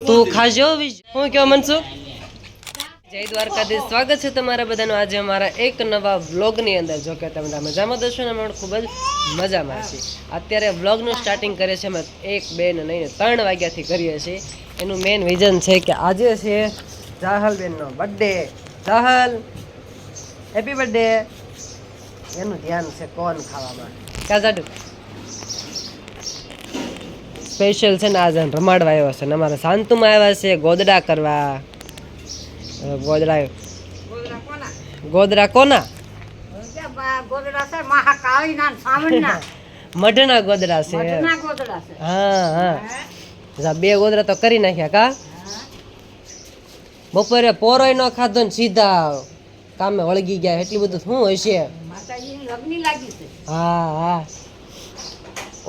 તું ખાજો હું કયો મનસુખ જય દ્વારકાધીશ. સ્વાગત છે તમારા બધાનું આજે અમારા એક નવા વ્લોગની અંદર. જો કે તમે મજામાં દશો ને અમે ખૂબ જ મજામાં છીએ અત્યારે વ્લોગનું સ્ટાર્ટિંગ કરીએ છીએ અમે એક બે ને નહીં ત્રણ વાગ્યાથી કરીએ છીએ. એનું મેઇન વિઝન છે કે આજે છે જાહલબેનનો બર્થડે જાહલ હેપી બર્થડે એનું ધ્યાન છે કોણ ખાવામાં. ક્યાં જાડું સ્પેશિયલ છે ને આજે રમાડવા આવ્યો છે ને અમારા શાંતુમાં આવ્યા છે ગોદડા કરવા. ગોદડા ગોદડા કોના? મઢના ગોદડા છે. હા હા. બે ગોદડા તો કરી નાખ્યા કા? બપોરે પોરોય ન ખાધો ને સીધા કામે વળગી ગયા એટલું બધું શું હશે? હા હા.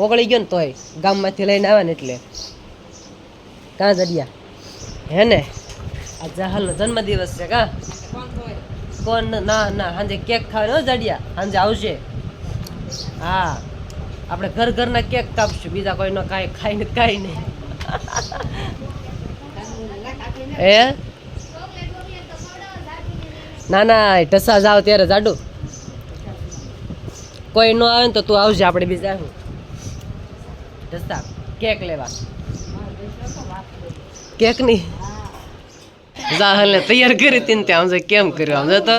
ઓગળી ગયો ને તોય ગામમાંથી લઈને આવ્યા ને એટલે. કાં જડિયા? હે ને? આ જહાલનો જન્મદિવસ છે કા? કોણ ના ના સાંજે કેક ખાવાનો હો જડિયા. સાંજે આવશે હા. આપણે ઘર ઘરના કેક કાપશું. બીજા કોઈનો કાંઈ ખાઈને કાંઈ નહીં. એ ના ના ઢસા જાવ ત્યારે જાડું. કોઈ ન આવે ને તો તું આવજે આપણે બીજા આવું ઢસા કેક લેવા. કેકની જાહલને તૈયાર કરી હતી ને ત્યાં સમજો કેમ કર્યું સમજો તો.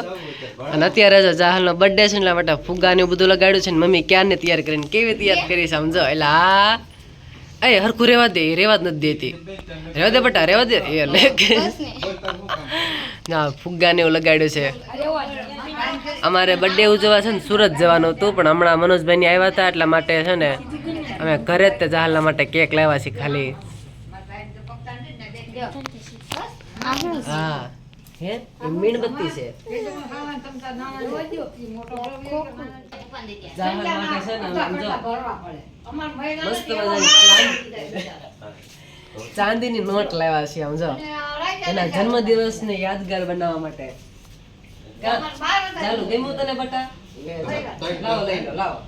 અને અત્યારે જો જાહલનો બર્થડે છે ને એટલા માટે ફુગ્ગા ને બધું લગાડ્યું છે ને મમ્મી ક્યારને તૈયાર કરીને કેવી તૈયાર કરી સમજો એટલે આ એ હરખું રેવા દે રેવા જ નથી દેતી. રેવા દે બટા રેવા દે. એ લે ના ફુગ્ગા ને એવું લગાડ્યું છે. અમારે બર્થડે ઉજવવા છે ને સુરત જવાનું હતું પણ હમણાં મનોજભાઈ આવ્યા હતા એટલા માટે છે ને અમે ઘરે જ તે જાહલના માટે કેક લાવ્યા છીએ ખાલી. હા. હે? મીણબત્તી છે. જાહલ માટે છે ને મસ્ત ચાંદીની નોટ લાવ્યા છીએ, આમ જો. એના જન્મદિવસને યાદગાર બનાવવા માટે. ચાલો, ગમ્યું તને બટા? લાવો, લઈ લો, લાવો.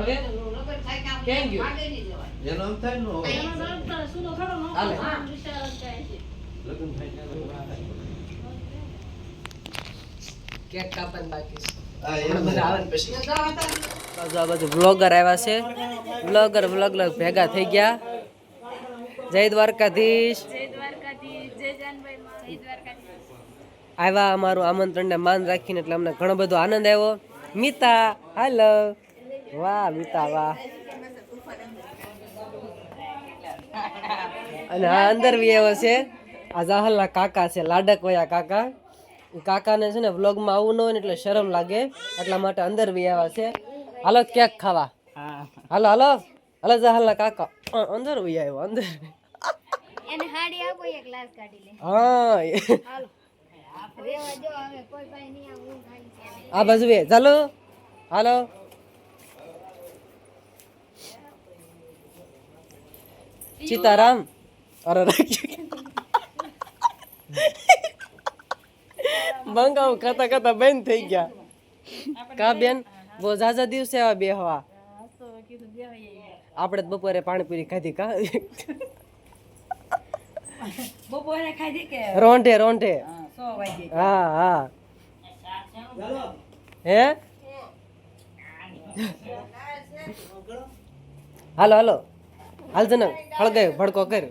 હવે? કેમ ગયું? જન્મ થાય ને હાલે. કેક કાપવાનું બાકી. છે હમણાં બધા આવે ને પછી. બાજુ આ બાજુ બ્લોગર આવ્યા છે. બ્લોગર બ્લોગ ભેગા થઈ ગયા. જય દ્વારકાધીશ. આવ્યા અમારું આમંત્રણને માન રાખીને એટલે અમને ઘણો બધો આનંદ આવ્યો. મિતા હાલો વાહ મીતા વાહ અને આ અંદર બી એવો છે. આ જાહલના કાકા છે લાડક વયા કાકા. કાકાને છે ને વ્લોગમાં આવવું ન હોય ને એટલે શરમ લાગે. એટલા માટે અંદર બી આવ્યા છે. હાલો ક્યાંક ખાવા? હાલો હાલો. હાલો જાહલના કાકા. અંદર બી આવ્યો અંદર. હા આ બાજુ બે ચાલો. હાલો. સીતારામ. અરે મંગાવું ખાતા ખાતા બંધ થઈ ગયા. કા બેન? બહુ ઝાઝા દિવસે આવા બે હવા. આપણે તો બપોરે પાણીપુરી ખાધી કા? બપોરે ખાધી કે? રોંઢે રોંઢે. હા હા. હે? હાલો હાલો. હાલ તને ફળગાયું ભડકો કર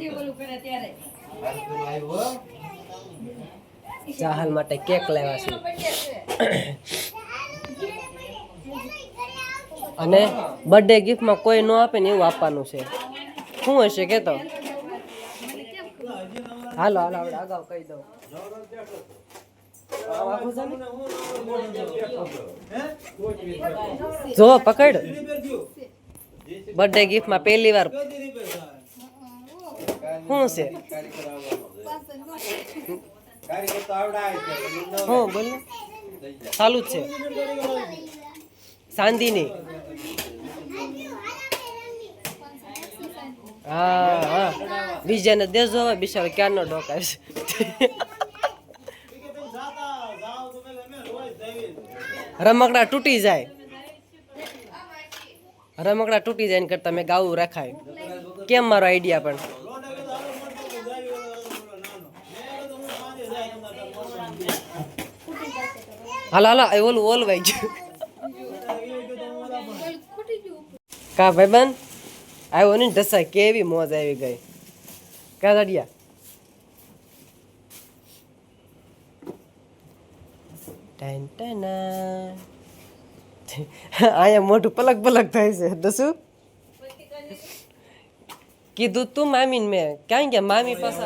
જે ઓલું કરે ત્યારે ચાહલ માટે કેક લાવ્યા છે. અને બર્થડે ગિફ્ટમાં કોઈ ન આપે ને એવું આપવાનું છે. શું હશે કે તો હાલો હાલો આપણે અગાઉ કહી દઉં. જો પકડ. બર્થડે ગિફ્ટમાં પહેલી વાર. શું છે? હું બોલ ચાલુ જ છે. ચાંદીની. હા હા. બીજાને દેજો હવે બિચારો ક્યારનો ડોકાય છે રમકડા તૂટી જાય. રમકડા તૂટી જાય કરતા મેં ગાવું રાખાય. કેમ મારો આઈડિયા પણ? હાલા હાલા ઓલું ઓલવાઈ ગયું. કા ભાઈબંધ? આવ્યો ને ઢસાય કેવી મોજ આવી ગઈ. કા દાડિયા? ટાઈન ટાઈના. અહીંયા મોટું પલક પલક થાય છે દસુ. કીધું તું મામીને મેં. ક્યાં ગયા? મામી પાસે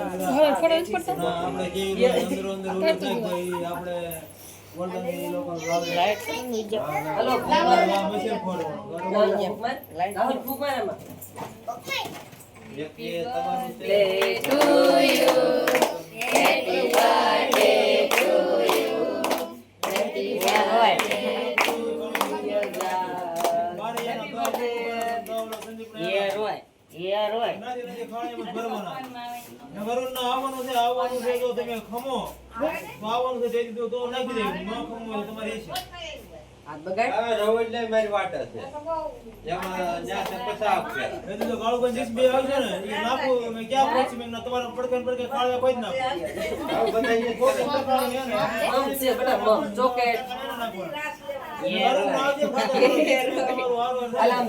આપણે કેવી you, અંદર ઉડે ભાઈ આપણે વર્ધન એ લોકો હલો મશીન ફોડો રાહુલ ફૂંકવા એમાં. વ્યક્તિએ છે ભરવાના. ને આવવાનું છે આવવાનું છે જો તમે ખમો. આવવાનું છે તે દીધું તો નાખી દેવું ન ખમો તમારી ઈચ્છા. બગાડ. હવે રવડ લઈ મારી વાટ છે એમાં ન્યા છે પચાસ રૂપિયા એ તો ગાળું કરી બે આવશે ને એ નાખું. મેં ક્યાં પહોંચી મેં તમારે પડકે ને પડકે ખાળે કોઈ જ નાખું હવે બધા એ મમ છે બેટા મમ ચોકેટ. હાલ આમ.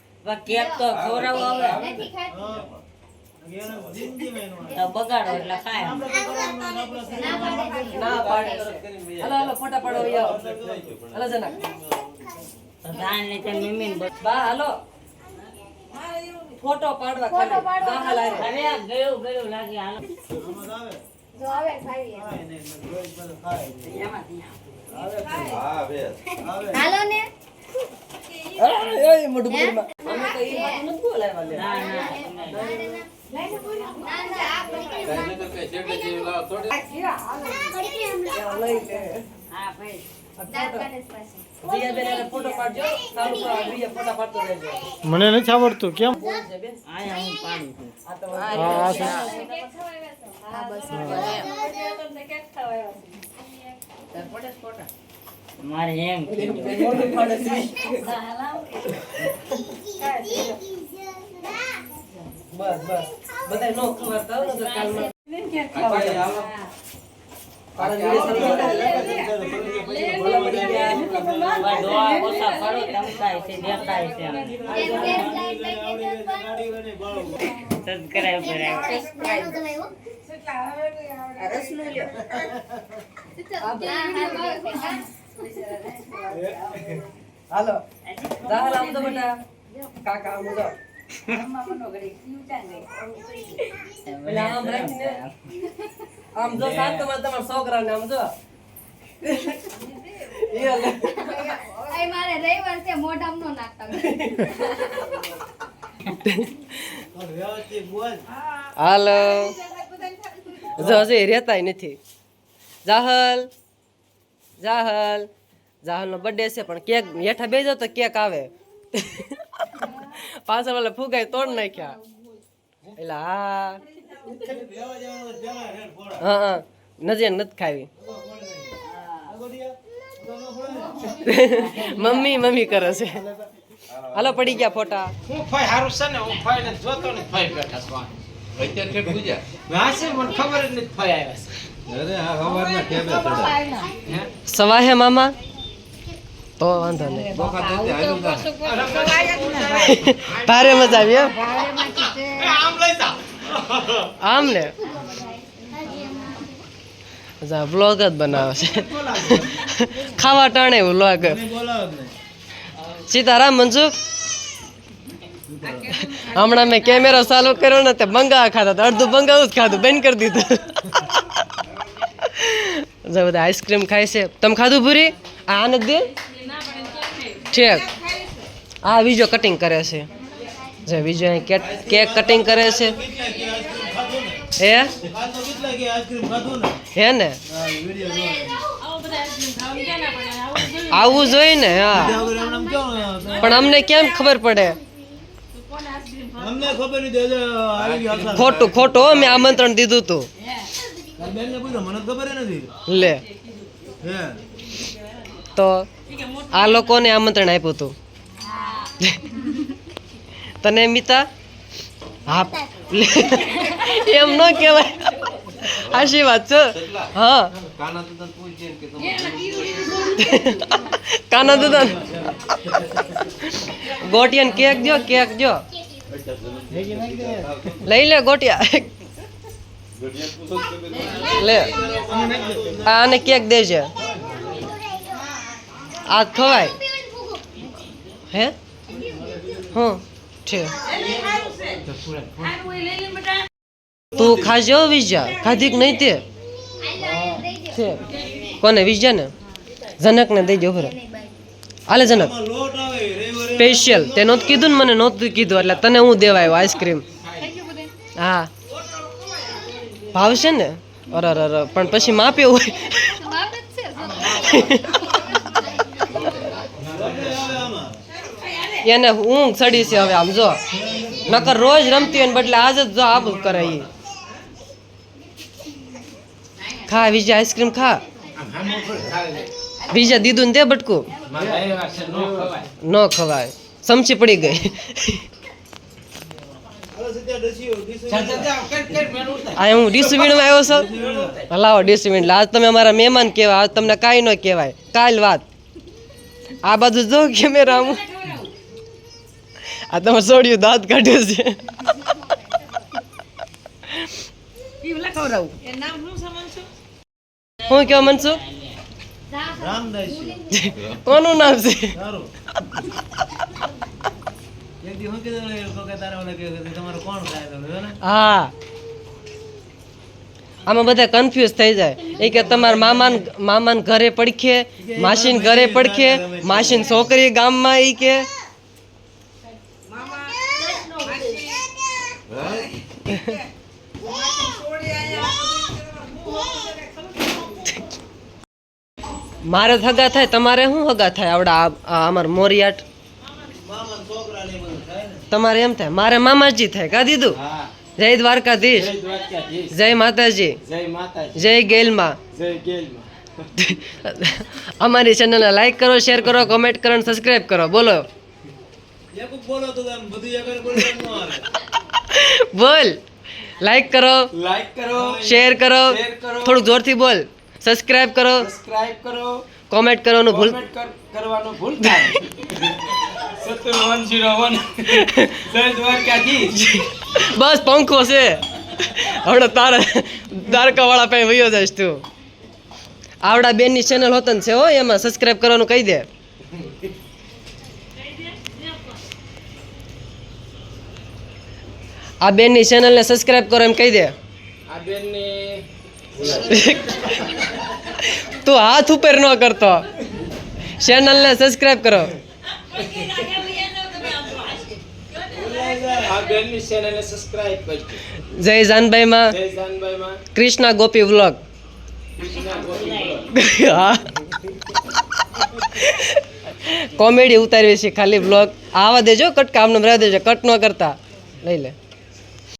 આપણે તો આપણા શરીરમાં વાંધો નહીં. ના પાડે હાલો હાલો ફોટા પાડો વહી જના ધાન ને તે મમ્મી બા હાલો. ફોટો પાડવા અરે ગયું ગયું લાગે હાલો. આવે. જો ખાય ખાય. આવે. હાલો ને. અરે, મને નથી આવડતું કેમ મારે એમ. બસ બસ બધાય નો ને તો કાલમાં ભાઈ હાલો કાલે દિવસે ભોલા પડી ગયા. ડોળા ઓછા પડો ચમકાય છે દેખાય છે ગાડી હોય ને બાળો. સબસ્ક્રાઇબ કરાય હાલો રાહુલ આમ તો બેટા કાકા આમ જો પેલા આમ જો સાત તમારે તમારા છોકરાને આમ જો મારે રવિવાર છે મોઢામ નો નાખતા તો વ્યવસ્થિત બોલ. હાલો. જો હજી રહેતાય નથી. જાહલ. જાહલ. જાહલનો બર્થડે છે પણ કેક હેઠા બેજો તો કેક આવે. પાછળ વાળા ફુગાઈ તોડ નાખ્યા. એટલે હા. હા હા. નથી ખાવી. ન ને. મમ્મી મમ્મી કરે છે. હાલો પડી ગયા ફોટા. હું ફાઈ હારું છે ને હું ફાઈ ને જોતો ને ફાઈ બેઠા છું અત્યારે ઠેઠ પૂજા? વાંચે મને ખબર જ નથી ફાઈ આવ્યા અરે હા હવારના ઠેબે ચડે સવા હે? મામા? તો વાંધો નહીં. ભારે મજા આવી આમ લઈ જા. આમ ને વ્લોગ જ બનાવે છે. ખાવા ટાણે વ્લોગ નહીં સીતારામ મંજુ હમણાં મેં કેમેરો ચાલુ કર્યો ને તે બંગા ખાતા હતા. અડધું બંગાવું જ ખાધું બંધ કરી દીધું. જો બધા આઈસ્ક્રીમ ખાય છે. તમે ખાધું પૂરી? આ આને જ દે ઠીક આ બીજો કટિંગ કરે છે. જે બીજો કેક કટિંગ કરે છે. હે? હે ને. આવવું જોઈએ ને હા. પણ અમને કેમ ખબર પડે. ખોટું ખોટું મેં આમંત્રણ દીધું તું. લે. તો આ લોકોને આમંત્રણ આપ્યું હતું. તને મિતા? હા. એમ ન કહેવાય. આશી વાત છે. હા. કાના દાદા. ગોટિયન કેક જો કેક જો લઈ લે ગોટિયા. લે. આને કેક દેજે. આ ખવાય. હે? હું, છે. તું ખાજો વિજા ખાધીક નહીં તે? છે. કોને? વિજા ને જનક ને દેજો ભરે હાલે જનક. સ્પેશિયલ. તે નહોતું કીધું ને મને નહોતું કીધું, એટલે તને હું દેવા આઈસ્ક્રીમ. હા. ભાવશે ને? અરર અરે અરે પણ પછી માપ્યો હોય લોટ આવે આમાં એને ઊંઘ ચડી છે હવે આમ જો. નકર રોજ રમતી હોય ને બદલે આજ જ આબુ કરે ઈ. ખા, વિજય, આઈસ્ક્રીમ ખા. બીજા દીધું ને દે બટકું. ન ખવાય. સમચી પડી ગઈ. આ હું ડીશ વીણમાં આવ્યો છું. લાવો ડીશ વીણ આજ તમે અમારા મહેમાન કહેવાય. આજ તમને કાંઈ ન કહેવાય. કાલ વાત. આ બાજુ જો કેમેરા આમ આ તમે સોડ્યું દાંત કાઢ્યું છે. હું કેવા મનસુ કોનું નામ છે? હા આમાં બધા કન્ફ્યુઝ થઈ જાય. એ કે તમારા મામાન મામાન ઘરે પડખે માસીન ઘરે પડખે માસીન છોકરી ગામમાં એ કે. મારે જ હગા થાય તમારે શું હગા થાય આવડા અમાર મોરિયાટ? તમારે એમ થાય મારે મામાજી થાય કા દીધું? જય દ્વારકાધીશ. જય માતાજી. જય ગેલમાં. અમારી ચેનલને લાઈક કરો શેર કરો કોમેન્ટ કરો અને સબસ્ક્રાઇબ કરો. બોલો. બોલો તો બધું બોલી. લાઈક કરો. લાઈક કરો. શેર કરો. થોડુંક જોરથી બોલ. સબસ્ક્રાઇબ કરો. સબસ્ક્રાઇબ કરો. કોમેન્ટ કરવાનું ભૂલ કરવાનું દ્વારકાધીશ. બસ પંખો છે. હમણાં તારા દ્વારકા વાળા પાસે વયો જઈશ તું. આવડા બેનની ચેનલ હોતન છે હો એમાં સબસ્ક્રાઇબ કરવાનું કહી દે. આ બેનની ચેનલને સબસ્ક્રાઇબ કરો એમ કહી દે. આ બેનને તું હાથ ઉપર ન કરતો. ચેનલને સબસ્ક્રાઇબ કરો. જય જાનભાઈમાં. માં કૃષ્ણા ગોપી વ્લોગ. કોમેડી ઉતારવી છે ખાલી બ્લોગ આવા દેજો કટ કામનું રહેવા દેજો કટ ન કરતા. લઈ લે.